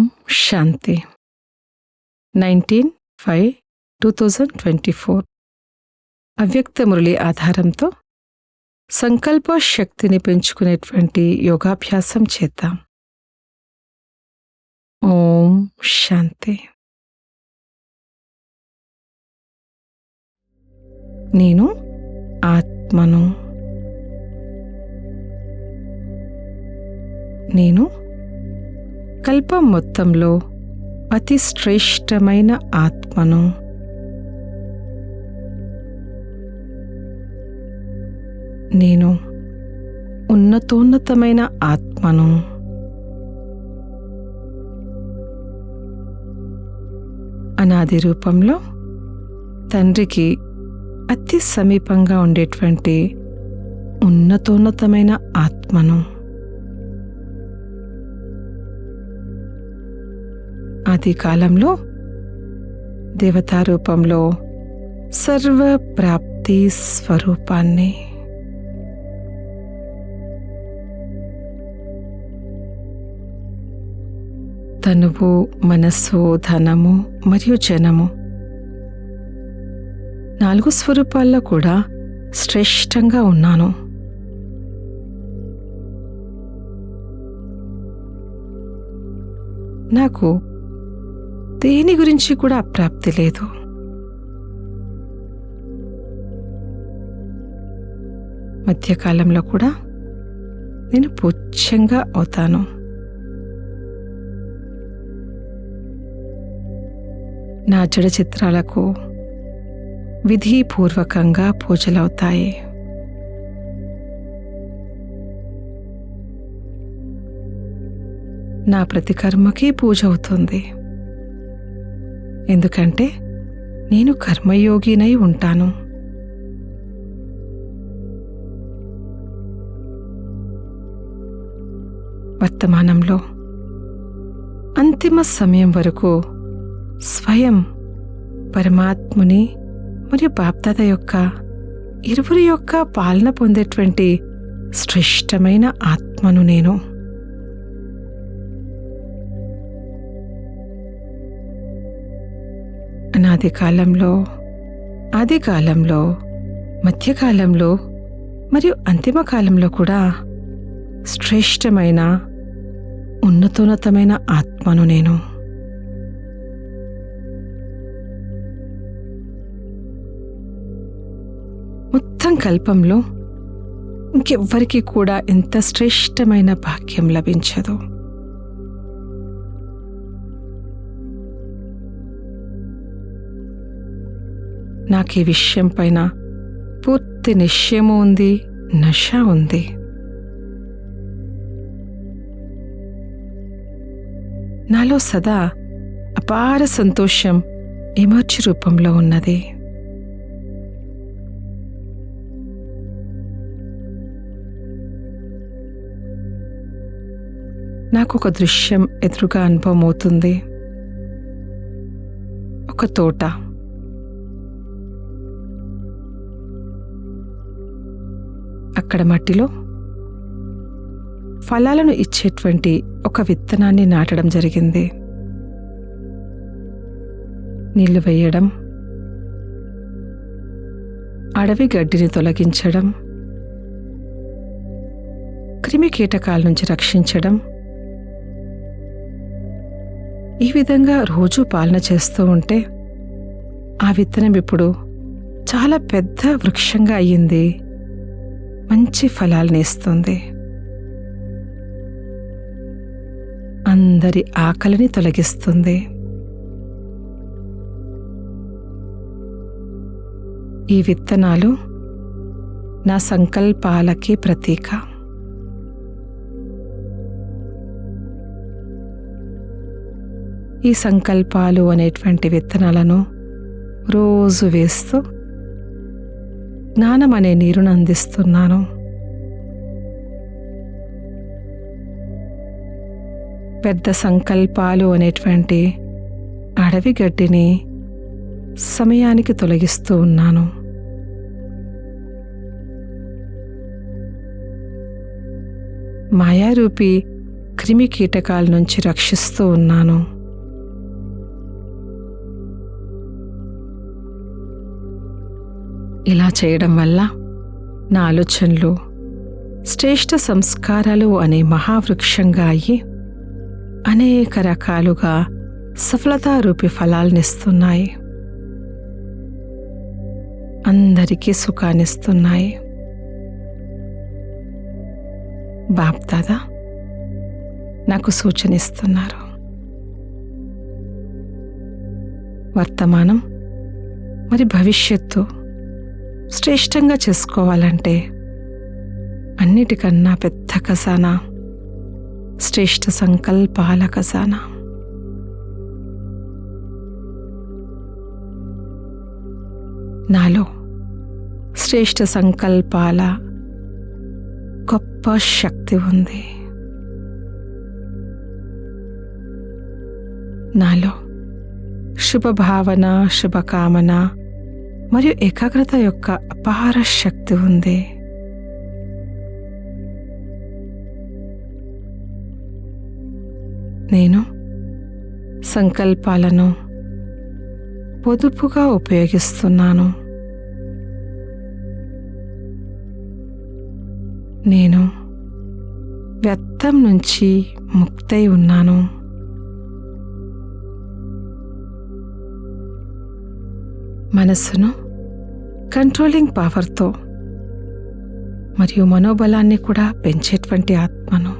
ఓం శాంతి. Nineteen five two thousand twenty four. అవ్యక్త మురళి ఆధారంతో సంకల్ప శక్తిని పెంచుకునేటువంటి యోగాభ్యాసం చేద్దాం. ఓం శాంతి. నేను ఆత్మను. నేను కల్పం మొత్తంలో అతి శ్రేష్టమైన ఆత్మను. నేను ఉన్నతోన్నతమైన ఆత్మను. అనాది రూపంలో తండ్రికి అతి సమీపంగా ఉండేటువంటి ఉన్నతోన్నతమైన ఆత్మను. ఆది కాలంలో దేవతా రూపంలో సర్వప్రాప్తి స్వరూపాన్ని. తనువు మనస్సు ధనము మరియు జనము నాలుగు స్వరూపాల్లో కూడా శ్రేష్టంగా ఉన్నాను. నాకు దేని గురించి కూడా అప్రాప్తి లేదు. మధ్యకాలంలో కూడా నేను పుచ్చంగా అవుతాను. నా జడ చిత్రాలకు విధిపూర్వకంగా పూజలవుతాయి. నా ప్రతి కర్మకి పూజ అవుతుంది. ఎందుకంటే నేను కర్మయోగినై ఉంటాను. వర్తమానంలో అంతిమ సమయం వరకు స్వయం పరమాత్ముని మరియు బాప్దాద యొక్క ఇరువురి యొక్క పాలన పొందేటువంటి శ్రేష్టమైన ఆత్మను నేను. అనాది కాలంలో ఆది కాలంలో మధ్యకాలంలో మరియు అంతిమ కాలంలో కూడా శ్రేష్టమైన ఉన్నతోన్నతమైన ఆత్మను నేను. మొత్తం కల్పంలో ఇంకెవ్వరికి కూడా ఎంత శ్రేష్టమైన భాగ్యం లభించదు. నాకు ఈ విషయం పైన పూర్తి నిశ్చయము ఉంది నష ఉంది. నాలో సదా అపార సంతోషం ఎమర్చి రూపంలో ఉన్నది. నాకు ఒక దృశ్యం ఎదురుగా అనుభవం అవుతుంది ఒక తోట. అక్కడ మట్టిలో ఫలాలను ఇచ్చేటువంటి ఒక విత్తనాన్ని నాటడం జరిగింది. నీళ్ళు వేయడం అడవి గడ్డిని తొలగించడం క్రిమి కీటకాల నుంచి రక్షించడం ఈ విధంగా రోజు పాలన చేస్తూ ఉంటే ఆ విత్తనం ఇప్పుడు చాలా పెద్ద వృక్షంగా అయ్యింది. మంచి ఫలాల్ని ఇస్తుంది. అందరి ఆకలిని తొలగిస్తుంది. ఈ విత్తనాలు నా సంకల్పాలకి ప్రతీక. ఈ సంకల్పాలు అనేటువంటి విత్తనాలను రోజు వేస్తూ జ్ఞానం అనే నీరును అందిస్తున్నాను. పెద్ద సంకల్పాలు అనేటువంటి అడవి గడ్డిని సమయానికి తొలగిస్తూ ఉన్నాను. మాయారూపి క్రిమి కీటకాల నుంచి రక్షిస్తూ ఉన్నాను. ఇలా చేయడం వల్ల నా ఆలోచనలు శ్రేష్ట సంస్కారాలు అనే మహావృక్షంగా అయ్యి అనేక రకాలుగా సఫలతారూపి ఫలాలనిస్తున్నాయి అందరికీ సుఖాన్నిస్తున్నాయి బాప్దాదా నాకు సూచనిస్తున్నారు వర్తమానం మరి భవిష్యత్తు శ్రేష్టంగా చేసుకోవాలంటే అన్నిటికన్నా పెద్ద కసాన శ్రేష్ట సంకల్పాల కసాన నాలో శ్రేష్ట సంకల్పాల గొప్ప శక్తి ఉంది. నాలో శుభభావన శుభకామన మరియు ఏకాగ్రత యొక్క అపార శక్తి ఉంది. నేను సంకల్పాలను పొదుపుగా ఉపయోగిస్తున్నాను. నేను వ్యర్థం నుంచి ముక్తై ఉన్నాను. మనస్సును కంట్రోలింగ్ పవర్తో మరియు మనోబలాన్ని కూడా పెంచేటువంటి ఆత్మను.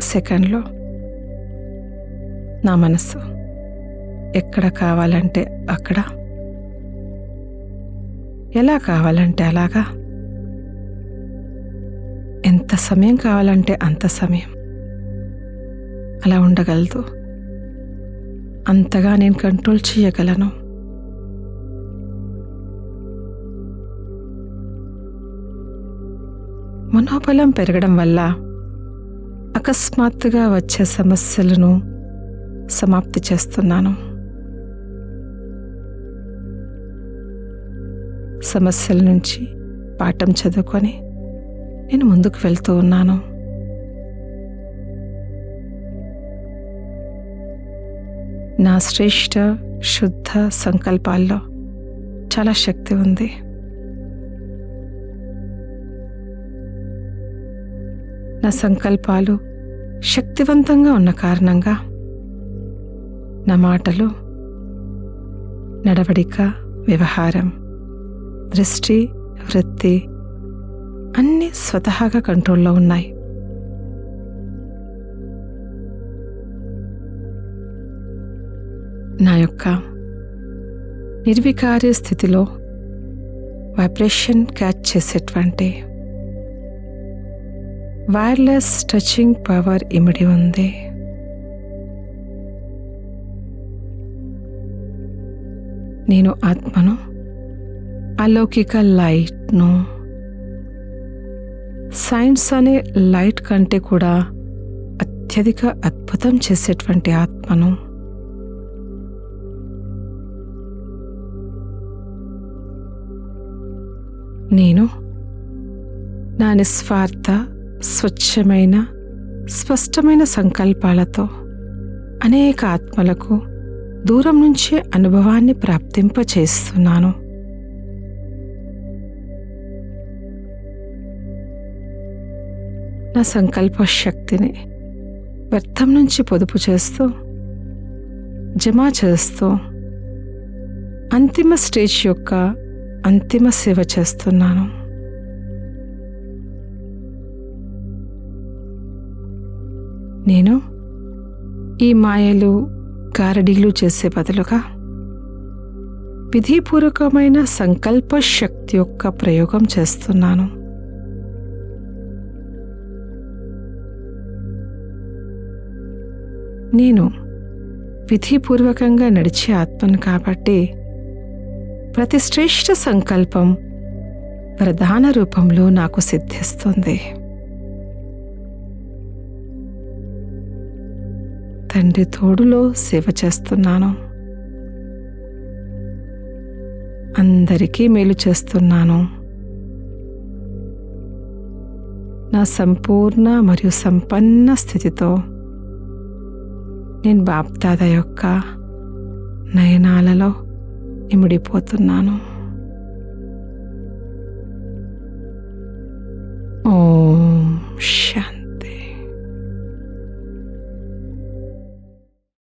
సెకండ్లో నా మనసు ఎక్కడ కావాలంటే అక్కడ ఎలా కావాలంటే అలాగా ఎంత సమయం కావాలంటే అంత సమయం అలా ఉండగలదు. అంతగా నేను కంట్రోల్ చేయగలను. మనోబలం పెరగడం వల్ల అకస్మాత్తుగా వచ్చే సమస్యలను సమాప్తి చేస్తున్నాను. సమస్యల నుంచి పాఠం చదువుకొని నేను ముందుకు వెళ్తూ ఉన్నాను. నా శ్రేష్ట శుద్ధ సంకల్పాల్లో చాలా శక్తి ఉంది. నా సంకల్పాలు శక్తివంతంగా ఉన్న కారణంగా నా మాటలు నడవడిక వ్యవహారం దృష్టి వృత్తి అన్నీ స్వతహాగా కంట్రోల్లో ఉన్నాయి. నా యొక్క నిర్వికార్య స్థితిలో వైబ్రేషన్ క్యాచ్ చేసేటువంటి వైర్లెస్ టచింగ్ పవర్ ఇమిడి ఉంది. నేను ఆత్మను అలౌకిక లైట్ను సైన్స్ అనే లైట్ కంటే కూడా అత్యధిక అద్భుతం చేసేటువంటి ఆత్మను నా నిస్వార్థ స్వచ్ఛమైన స్పష్టమైన సంకల్పాలతో అనేక ఆత్మలకు దూరం నుంచే అనుభవాన్ని ప్రాప్తింపచేస్తున్నాను. నా సంకల్ప శక్తిని వ్యర్థం నుంచి పొదుపు చేస్తూ జమా చేస్తూ అంతిమ స్టేజ్ యొక్క అంతిమ సేవ చేస్తున్నాను. నేను ఈ మాయలు గారడీలు చేసే బదులుగా విధిపూర్వకమైన సంకల్ప శక్తి యొక్క ప్రయోగం చేస్తున్నాను. నేను విధిపూర్వకంగా నడిచే ఆత్మను కాబట్టి ప్రతిశ్రేష్ఠ సంకల్పం ప్రధాన రూపంలో నాకు సిద్ధిస్తుంది. తండ్రి తోడులో సేవ చేస్తున్నాను. అందరికీ మేలు చేస్తున్నాను. నా సంపూర్ణ మరియు సంపన్న స్థితితో నేను బాప్దాద యొక్క నయనాలలో ఇమిడిపోతున్నాను.